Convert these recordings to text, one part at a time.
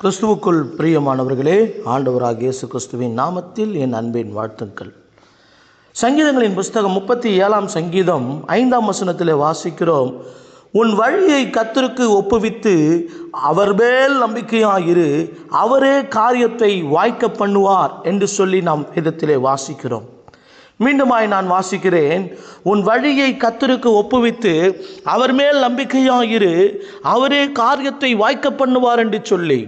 கிறிஸ்துவுக்குள் பிரியமானவர்களே ஆண்டவராக இயேசு கிறிஸ்துவின் நாமத்தில் என் அன்பின் வாழ்த்துக்கள். சங்கீதங்களின் புஸ்தகம் முப்பத்தி ஏழாம் சங்கீதம் ஐந்தாம் வசனத்தில் வாசிக்கிறோம். உன் வழியை கத்தருக்கு ஒப்புவித்து அவர் மேல் நம்பிக்கையாயிரு அவரே காரியத்தை வாய்க்க பண்ணுவார் என்று சொல்லி நாம் வேதத்திலே வாசிக்கிறோம். மீண்டுமாய் நான் வாசிக்கிறேன். உன் வழியை கத்தருக்கு ஒப்புவித்து அவர் மேல் நம்பிக்கையாயிரு அவரே காரியத்தை வாய்க்க பண்ணுவார் என்று சொல்லி.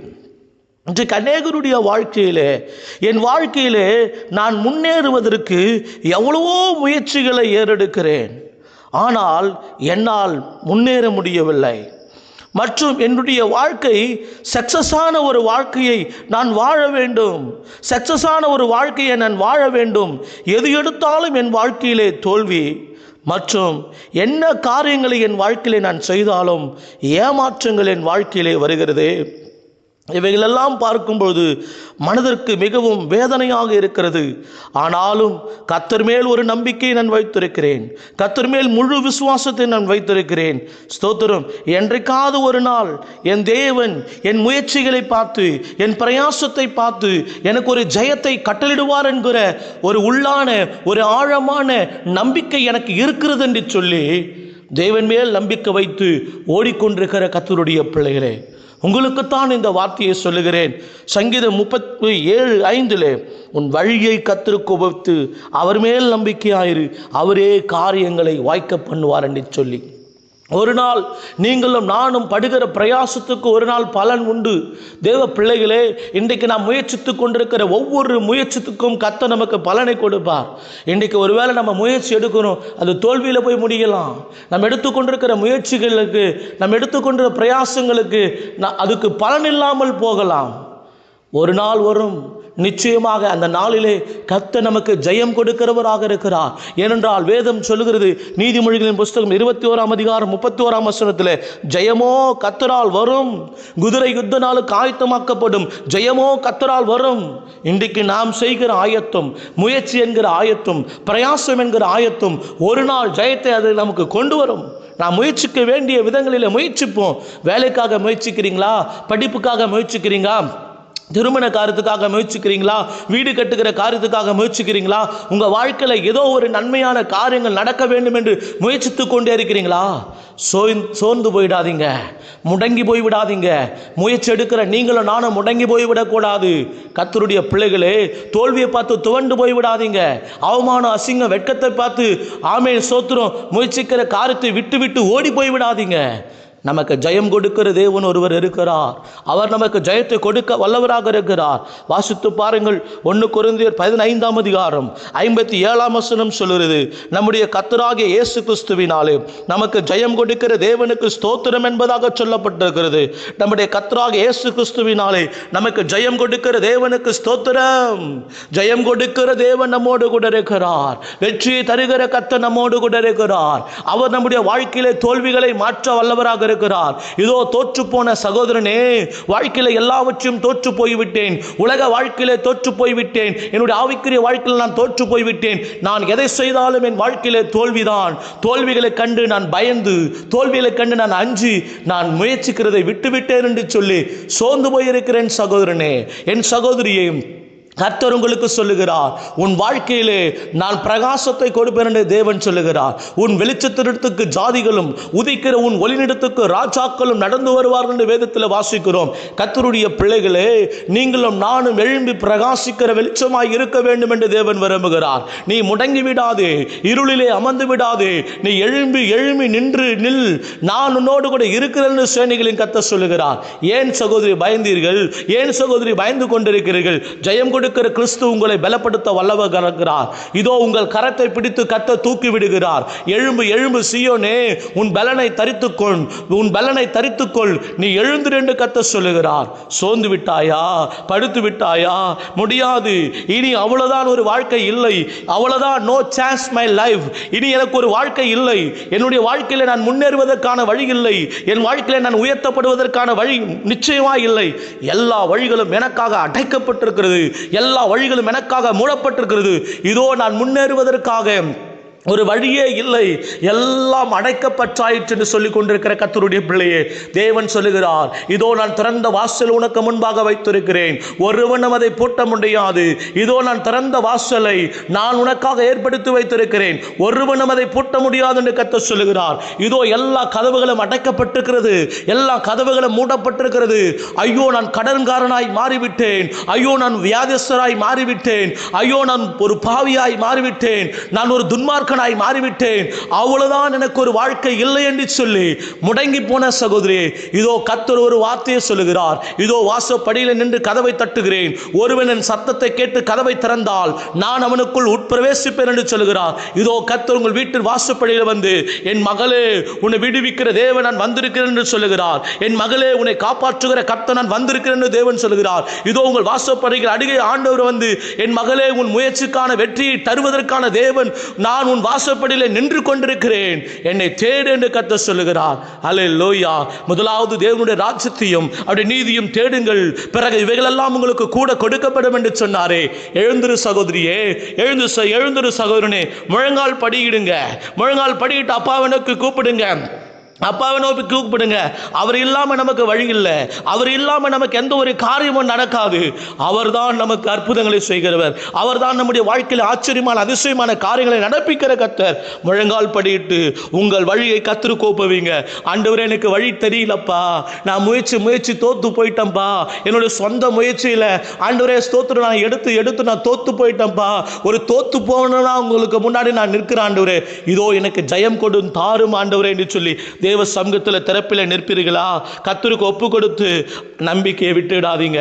இன்றைக்கு அநேகருடைய வாழ்க்கையிலே என் வாழ்க்கையிலே நான் முன்னேறுவதற்கு எவ்வளவோ முயற்சிகளை ஏறெடுக்கிறேன். ஆனால் என்னால் முன்னேற முடியவில்லை. மற்றும் என்னுடைய வாழ்க்கை சக்சஸான ஒரு வாழ்க்கையை நான் வாழ வேண்டும். சக்சஸான ஒரு வாழ்க்கையை நான் வாழ வேண்டும். எது எடுத்தாலும் என் வாழ்க்கையிலே தோல்வி. மற்றும் என்ன காரியங்களை என் வாழ்க்கையிலே நான் செய்தாலும் ஏமாற்றங்கள் என் வாழ்க்கையிலே வருகிறது. இவைகளெல்லாம் பார்க்கும்பொழுது மனதிற்கு மிகவும் வேதனையாக இருக்கிறது. ஆனாலும் கத்தர் மேல் ஒரு நம்பிக்கையை நான் வைத்திருக்கிறேன். கத்தர் மேல் முழு விசுவாசத்தை நான் வைத்திருக்கிறேன். ஸ்தோத்திரம். என்றைக்காவது ஒரு நாள் என் தேவன் என் முயற்சிகளை பார்த்து என் பிரயாசத்தை பார்த்து எனக்கு ஒரு ஜெயத்தை கட்டளிடுவார் என்கிற ஒரு உள்ளான ஒரு ஆழமான நம்பிக்கை எனக்கு இருக்கிறது என்று சொல்லி தேவன் மேல் நம்பிக்கை வைத்து ஓடிக்கொண்டிருக்கிற கத்தருடைய பிள்ளைகளே உங்களுக்குத்தான் இந்த வார்த்தையை சொல்லுகிறேன். சங்கீதம் முப்பத்தி ஏழு ஐந்திலே உன் வழியை கத்திருக்கு உபத்து அவர் மேல் நம்பிக்கையாயிரு. அவரே காரியங்களை வாய்க்க பண்ணுவார் என்று சொல்லி. ஒரு நாள் நீங்களும் நானும் படுகிற பிரயாசத்துக்கு ஒரு நாள் பலன் உண்டு. தேவ பிள்ளைகளே இன்றைக்கு நாம் முயற்சித்து கொண்டிருக்கிற ஒவ்வொரு முயற்சித்துக்கும் கத்த நமக்கு பலனை கொடுப்பார். இன்றைக்கு ஒருவேளை நம்ம முயற்சி எடுக்கணும் அது தோல்வியில் போய் முடியலாம். நம்ம எடுத்துக்கொண்டிருக்கிற முயற்சிகளுக்கு நம்ம எடுத்துக்கொண்டிருக்கிற பிரயாசங்களுக்கு நான் அதுக்கு பலன் இல்லாமல் போகலாம். ஒரு நாள் வரும் நிச்சயமாக அந்த நாளிலே கத்த நமக்கு ஜெயம் கொடுக்கிறவராக இருக்கிறார். ஏனென்றால் வேதம் சொல்லுகிறது நீதிமொழிகளின் புஸ்தகம் இருபத்தி ஓராம் அதிகாரம் முப்பத்தி ஓராம் வசனத்தில் ஜெயமோ கத்தரால் வரும் குதிரை யுத்த நாளுக்கு ஆயத்தமாக்கப்படும் ஜெயமோ கத்தரால் வரும். இன்றைக்கு நாம் செய்கிற ஆயத்தம் முயற்சி என்கிற ஆயத்தம் பிரயாசம் என்கிற ஆயத்தம் ஒரு நாள் ஜெயத்தை அது நமக்கு கொண்டு வரும். நான் முயற்சிக்க வேண்டிய விதங்களில் முயற்சிப்போம். வேலைக்காக முயற்சிக்கிறீங்களா? படிப்புக்காக முயற்சிக்கிறீங்களா? திருமண காரியத்துக்காக முயற்சிக்கிறீங்களா? வீடு கட்டுகிற காரியத்துக்காக முயற்சிக்கிறீங்களா? உங்கள் வாழ்க்கையில் ஏதோ ஒரு நன்மையான காரியங்கள் நடக்க வேண்டும் என்று முயற்சித்து கொண்டே இருக்கிறீங்களா? சோய்ந் சோர்ந்து போயிடாதீங்க. முடங்கி போய் விடாதீங்க முயற்சி எடுக்கிற நீங்களும் நானும் முடங்கி போய் விடக்கூடாது கத்தருடைய பிள்ளைகளே தோல்வியை பார்த்து துவண்டு போய் விடாதீங்க அவமானம் அசிங்கம் வெட்கத்தை பார்த்து ஆமே சோத்திரம் முயற்சிக்கிற காரியத்தை விட்டு விட்டு ஓடி போய் விடாதீங்க நமக்கு ஜெயம் கொடுக்கிற தேவன் ஒருவர் இருக்கிறார். அவர் நமக்கு ஜெயத்தை கொடுக்க வல்லவராக இருக்கிறார். வாசித்து பாருங்கள் ஒன்று குருந்தியர் பதினைந்தாம் அதிகாரம் ஐம்பத்தி ஏழாம் வசனம் சொல்லுகிறது நம்முடைய கத்தராகிய இயேசு கிறிஸ்துவினாலே நமக்கு ஜெயம் கொடுக்கிற தேவனுக்கு ஸ்தோத்திரம் என்பதாக சொல்லப்பட்டிருக்கிறது. நம்முடைய கத்தராக இயேசு கிறிஸ்துவினாலே நமக்கு ஜெயம் கொடுக்கிற தேவனுக்கு ஸ்தோத்திரம். ஜெயம் கொடுக்கிற தேவன் நம்மோடு கூட இருக்கிறார். வெற்றியை தருகிற கத்த நம்மோடு கூட இருக்கிறார். அவர் நம்முடைய வாழ்க்கையிலே தோல்விகளை மாற்ற வல்லவராக இருக்கிறார் இதோ தோற்று போன சகோதரனே வாழ்க்கையில எல்லாவற்றையும் தோற்று போய்விட்டேன். உலக வாழ்க்கையிலே தோற்று போய்விட்டேன். என்னுடைய ஆவிக்குரிய வாழ்க்கையில் நான் தோற்று போய்விட்டேன். நான் எதை செய்தாலும் என் வாழ்க்கையிலே தோல்விதான். தோல்விகளை கண்டு நான் பயந்து தோல்விகளை கண்டு நான் அஞ்சி நான் முயற்சிக்கிறதை விட்டுவிட்டேன் என்று சொல்லி சோர்ந்து போயிருக்கிறேன் சகோதரனே. என் சகோதரியை கர்த்தர் உங்களுக்கு சொல்லுகிறார் உன் வாழ்க்கையிலே நான் பிரகாசத்தை கொடுப்பேன் என்று தேவன் சொல்லுகிறார். உன் வெளிச்சத்திடத்துக்கு ஜாதிகளும் உதிக்கிற உன் ஒளிநிடத்துக்கு ராஜாக்களும் நடந்து வருவார்கள் என்று வேதத்தில் வாசிக்கிறோம். கர்த்தருடைய பிள்ளைகளே நீங்களும் நானும் எழும்பி பிரகாசிக்கிற வெளிச்சமாய் இருக்க வேண்டும் என்று தேவன் விரும்புகிறார். நீ முடங்கி விடாதே இருளிலே அமர்ந்து விடாதே நீ எழும்பி எழும்பி நின்று நில். நான் உன்னோடு கூட இருக்கிறேன் சேனைகளின் கத்த சொல்லுகிறார். ஏன் சகோதரி பயந்தீர்கள்? ஏன் சகோதரி பயந்து கொண்டிருக்கிறீர்கள்? ஜெயம் கொடுக்கிற கிறிஸ்து உங்களை பலப்படுத்த வல்லவர் இருக்கிறார் இதோ உங்கள் கரத்தை பிடித்து கத்த தூக்கி விடுகிறார். எழும்பு எழும்பு சியோனே உன் பலனை தரித்துக்கொள். உன் பலனை தரித்துக்கொள். நீ எழுந்து ரெண்டு கத்த சொல்லுகிறார். சோர்ந்து விட்டாயா? படுத்து விட்டாயா? முடியாது. இனி அவ்வளவுதான் ஒரு வாழ்க்கை இல்லை. அவ்வளவுதான் நோ சான்ஸ் மை லைஃப் இனி எனக்கு ஒரு வாழ்க்கை இல்லை. என்னுடைய வாழ்க்கையில நான் முன்னேறுவதற்கான வழி இல்லை. என் வாழ்க்கையில நான் உயர்த்தப்படுவதற்கான வழி நிச்சயமா இல்லை. எல்லா வழிகளும் எனக்காக அடைக்கப்பட்டிருக்கிறது. எல்லா வழிகளும் எனக்காக மூடப்பட்டிருக்கிறது. இதோ நான் முன்னேறுவதற்காக ஒரு வழியே இல்லை. எல்லாம் அடைக்கப்பட்டாயிற்று என்று சொல்லிக் கொண்டிருக்கிற கத்தருடைய பிள்ளையே தேவன் சொல்லுகிறார் இதோ நான் திறந்த வாசல் உனக்கு முன்பாக வைத்திருக்கிறேன். ஒருவனும் அதை பூட்ட முடியாது. இதோ நான் திறந்த வாசலை நான் உனக்காக ஏற்படுத்தி வைத்திருக்கிறேன். ஒருவனும் அதை பூட்ட முடியாது என்று கத்த சொல்லுகிறார். இதோ எல்லா கதவுகளும் அடைக்கப்பட்டிருக்கிறது. எல்லா கதவுகளும் மூடப்பட்டிருக்கிறது. ஐயோ நான் கடன்காரனாய் மாறிவிட்டேன். ஐயோ நான் வியாதிஸ்தராய் மாறிவிட்டேன். ஐயோ நான் ஒரு பாவியாய் மாறிவிட்டேன். நான் ஒரு துன்மார்க்கனாய் மாறிவிட்டேன். அவ்வளவுதான் எனக்கு ஒரு வாழ்க்கை இல்லை என்று சொல்லி முடங்கி போன சகோதரி இதோ கத்தர் ஒரு வார்த்தையை சொல்லுகிறார். இதோ வாசப்படியில் நின்று கதவை தட்டுகிறேன். ஒருவன் என் சத்தத்தை கேட்டு கதவை திறந்தால் நான் அவனுக்குள் உட்பிரவேசிப்பேன் என்று சொல்லுகிறார். இதோ கத்தர் உங்கள் வீட்டில் வாசப்படியில் வந்து என் மகளே உன்னை விடுவிக்கிற தேவன் நான் வந்திருக்கிறேன் என்று சொல்லுகிறார். என் மகளே உன்னை காப்பாற்றுகிற கத்த நான் வந்திருக்கிறேன் என்று தேவன் சொல்லுகிறார். இதோ உங்கள் வாசப்படிகள் அடிகை ஆண்டவர் வந்து என் மகளே உன் முயற்சிக்கான வெற்றியை தருவதற்கான தேவன் நான் உன் வாசப்படியிலே நின்று கொண்டிருக்கிறேன். என்னை தேடு என்று கத்த சொல்லுகிறார். அலே லோயா முதலாவது தேவனுடைய ராஜ்யத்தையும் அப்படி நீதியும் தேடுங்கள். பிறகு இவைகளெல்லாம் உங்களுக்கு கூட கொடுக்கப்படும் என்று சொன்னாரே. எழுந்திரு சகோதரியே எழுந்து எழுந்திரு சகோதரனே. முழங்கால் படியிடுங்க. முழங்கால் படியிட்டு அப்பாவனுக்கு கூப்பிடுங்க. அப்பாவை நோக்கி கூப்பிடுங்க. அவர் இல்லாமல் நமக்கு வழி இல்லை. அவர் இல்லாமல் நமக்கு எந்த ஒரு காரியமும் நடக்காது. அவர்தான் நமக்கு அற்புதங்களை செய்கிறவர். அவர்தான் நம்முடைய வாழ்க்கையில் ஆச்சரியமான அதிசயமான காரியங்களை நடப்பிக்கிற கத்தர் முழங்கால் படியிட்டு உங்கள் வழியை கத்திரு கோப்புவீங்க. அண்டவரே எனக்கு வழி தெரியலப்பா. நான் முயற்சி முயற்சி தோத்து போயிட்டேன்ப்பா. என்னுடைய சொந்த முயற்சியில் ஆண்டவரே ஸ்தோத்திரம். நான் எடுத்து எடுத்து நான் தோத்து போயிட்டேன்ப்பா. ஒரு தோத்து போனா உங்களுக்கு முன்னாடி நான் நிற்கிறேன் ஆண்டவரே. இதோ எனக்கு ஜெயம் கொடும் தாரும் ஆண்டவரேன்னு சொல்லி தேவ சமூகத்தில் திறப்பில் நிற்பீர்களா? கத்தருக்கு ஒப்பு கொடுத்து நம்பிக்கையை விட்டு விடாதீங்க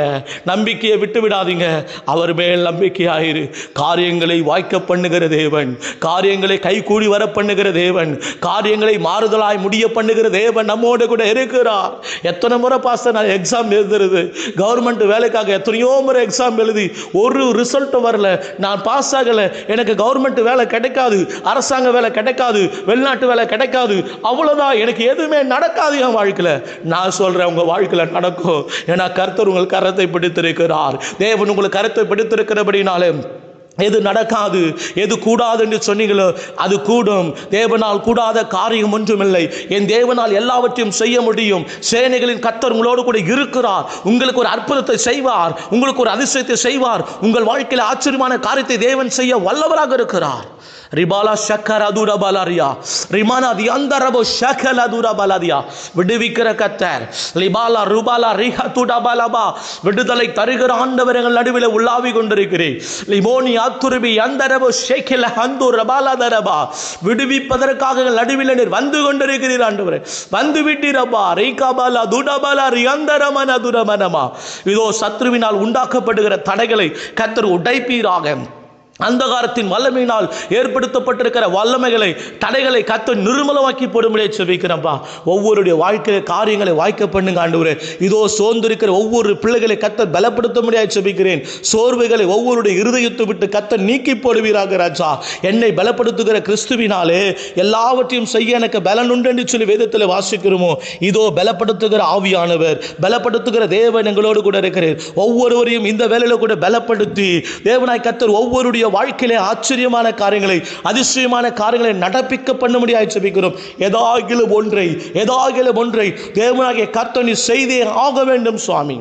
நம்பிக்கையை விட்டு விடாதீங்க அவர் மேல் நம்பிக்கையாயிரு. காரியங்களை வாய்க்க பண்ணுகிற தேவன். காரியங்களை கைகூடி வர பண்ணுகிற தேவன். காரியங்களை மாறுதலாய் முடிய பண்ணுகிற தேவன் நம்மோட கூட இருக்கிறார். எத்தனை முறை பாச நான் எக்ஸாம் எழுதுறது? கவர்மெண்ட் வேலைக்காக எத்தனையோ முறை எக்ஸாம் எழுதி ஒரு ரிசல்ட்டும் வரல. நான் பாஸ் ஆகலை. எனக்கு கவர்மெண்ட் வேலை கிடைக்காது. அரசாங்க வேலை கிடைக்காது. வெளிநாட்டு வேலை கிடைக்காது. அவ்வளோதான் எனக்கு எதுவுமே நடக்காது என் வாழ்க்கையில். நான் சொல்கிறேன் உங்கள் வாழ்க்கையில் நடக்கும். ஏன்னா கர்த்தர் உங்கள் கரத்தை பிடித்திருக்கிறார். தேவன் உங்களுக்கு கருத்தை பிடித்திருக்கிறபடினாலே எது நடக்காது எது கூடாது என்று சொன்னீங்களோ அது கூடும். தேவனால் கூடாத காரியம் ஒன்றுமில்லை. என் தேவனால் எல்லாவற்றையும் செய்ய முடியும். சேனைகளின் கத்தர் உங்களோடு கூட இருக்கிறார். உங்களுக்கு ஒரு அற்புதத்தை செய்வார். உங்களுக்கு ஒரு அதிசயத்தை செய்வார். உங்கள் வாழ்க்கையில் ஆச்சரியமான காரியத்தை தேவன் செய்ய வல்லவராக இருக்கிறார். ரிபாலா ஷக்கர் அதுர பலாரியா. ரிமானா தியந்தரபோ ஷக்கல் அதுர பலாரியா. விடுவிக்கிற கத்தர். லிபாலா ருபாலா துடா துடபலபா விடுதலை தருகிற ஆண்டவர் எங்கள் நடுவில் உள்ளாவி கொண்டிருக்கிறேன் லிமோனி அத்துருபி அந்தரபோ ஷேக்கில ஹந்து ரபாலா தரபா. விடுவிப்பதற்காக எங்கள் நடுவில் நீர் வந்து கொண்டிருக்கிறீர் ஆண்டவர். வந்து விட்டீரப்பா. ரீகாபாலா துடபாலா ரியந்தரமன துரமனமா இதோ சத்ருவினால் உண்டாக்கப்படுகிற தடைகளை கத்தர் உடைப்பீராக. அந்தகாரத்தின் வல்லமையினால் ஏற்படுத்தப்பட்டிருக்கிற வல்லமைகளை தடைகளை கத்த நிர்மலமாக்கி போடும்படியே செபிக்கிறப்பா ஒவ்வொருடைய வாழ்க்கை காரியங்களை வாய்க்க பண்ணுங்க ஆண்டவரே. இதோ சோர்ந்திருக்கிற ஒவ்வொரு பிள்ளைகளை கத்த பலப்படுத்த முடியாது செபிக்கிறேன் சோர்வுகளை ஒவ்வொருடைய இருதயத்தை விட்டு கத்த நீக்கி போடுவீராக ராஜா. என்னை பலப்படுத்துகிற கிறிஸ்துவினாலே எல்லாவற்றையும் செய்ய எனக்கு பலன் உண்டு என்று சொல்லி வேதத்தில் வாசிக்கிறோமோ. இதோ பலப்படுத்துகிற ஆவியானவர் பலப்படுத்துகிற தேவன் எங்களோடு கூட இருக்கிறார். ஒவ்வொருவரையும் இந்த வேலையில கூட பலப்படுத்தி தேவனாய் கத்தர் ஒவ்வொருடைய வாழ்க்கையிலே ஆச்சரியமான காரியங்களை அதிசயமான காரியங்களை நடப்பிக்க பண்ண முடியாது செபிக்கிறோம் ஏதாகிலும் ஒன்றை ஏதாகிலும் ஒன்றை தேவனாகிய கர்த்தனி செய்தே ஆக வேண்டும் சுவாமி.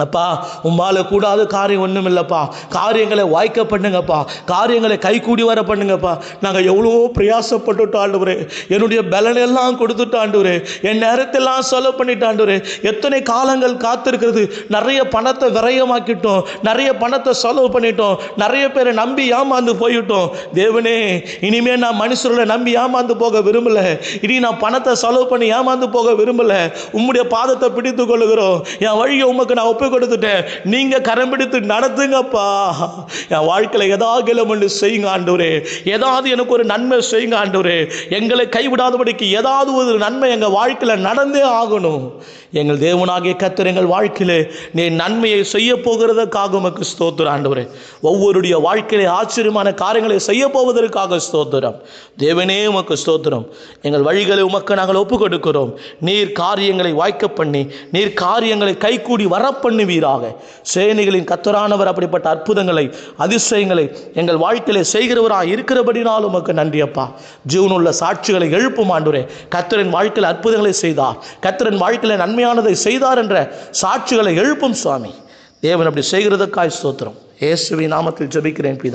அப்பா உம்மால கூடாத காரியம் ஒன்றும் இல்லைப்பா காரியங்களை வாய்க்க பண்ணுங்கப்பா. காரியங்களை கைகூடி வர பண்ணுங்கப்பா. நாங்கள் எவ்வளோ பிரயாசப்பட்டுட்டு ஆண்டுவரே. என்னுடைய பலனெல்லாம் கொடுத்துட்டு ஆண்டுவரே. என் நேரத்தெல்லாம் செலவு பண்ணிட்டு ஆண்டுவரே. எத்தனை காலங்கள் காத்திருக்கிறது. நிறைய பணத்தை விரயமாக்கிட்டோம். நிறைய பணத்தை செலவு பண்ணிட்டோம். நிறைய பேரை நம்பி ஏமாந்து போயிட்டோம் தேவனே இனிமே நான் மனுஷர்களை நம்பி ஏமாந்து போக விரும்பல. இனி நான் பணத்தை செலவு பண்ணி ஏமாந்து போக விரும்பல. உம்முடைய பாதத்தை பிடித்து கொள்ளுகிறோம். என் வழியை உமக்கு நான் ஒப்பு கொடுத்துட்டேன் நீங்க கரம் பிடித்து நடத்துங்கப்பா. என் வாழ்க்கையில் ஏதாவது ஒன்று செய்யுங்க ஆண்டவரே. ஏதாவது எனக்கு ஒரு நன்மை செய்யுங்க ஆண்டவரே. எங்களை கைவிடாதபடிக்கு ஏதாவது ஒரு நன்மை எங்க வாழ்க்கையில் நடந்தே ஆகணும். எங்கள் தேவனாகிய கத்தர் எங்கள் வாழ்க்கையில் நீ நன்மையை செய்ய போகிறதற்காக உமக்கு ஸ்தோத்திரம் ஆண்டவரே. ஒவ்வொருடைய வாழ்க்கையிலே ஆச்சரியமான காரியங்களை செய்ய போவதற்காக ஸ்தோத்திரம். தேவனே உமக்கு ஸ்தோத்திரம். எங்கள் வழிகளை உமக்கு நாங்கள் ஒப்பு கொடுக்கிறோம் நீர் காரியங்களை வாய்க்க பண்ணி நீர் காரியங்களை கைகூடி வரப்பண்ணி பண்ணுவீராக. சேனைகளின் கத்தரானவர் அப்படிப்பட்ட அற்புதங்களை அதிசயங்களை எங்கள் வாழ்க்கையிலே செய்கிறவராக இருக்கிறபடினாலும் உமக்கு நன்றியப்பா ஜீவனுள்ள சாட்சிகளை எழுப்பும் ஆண்டுரே கத்தரின் வாழ்க்கையில் அற்புதங்களை செய்தார். கத்தரின் வாழ்க்கையில் நன்மையானதை செய்தார் என்ற சாட்சிகளை எழுப்பும் சுவாமி. தேவன் அப்படி செய்கிறதுக்காய் ஸ்தோத்திரம். இயேசுவி நாமத்தில் ஜபிக்கிறேன் பிதா.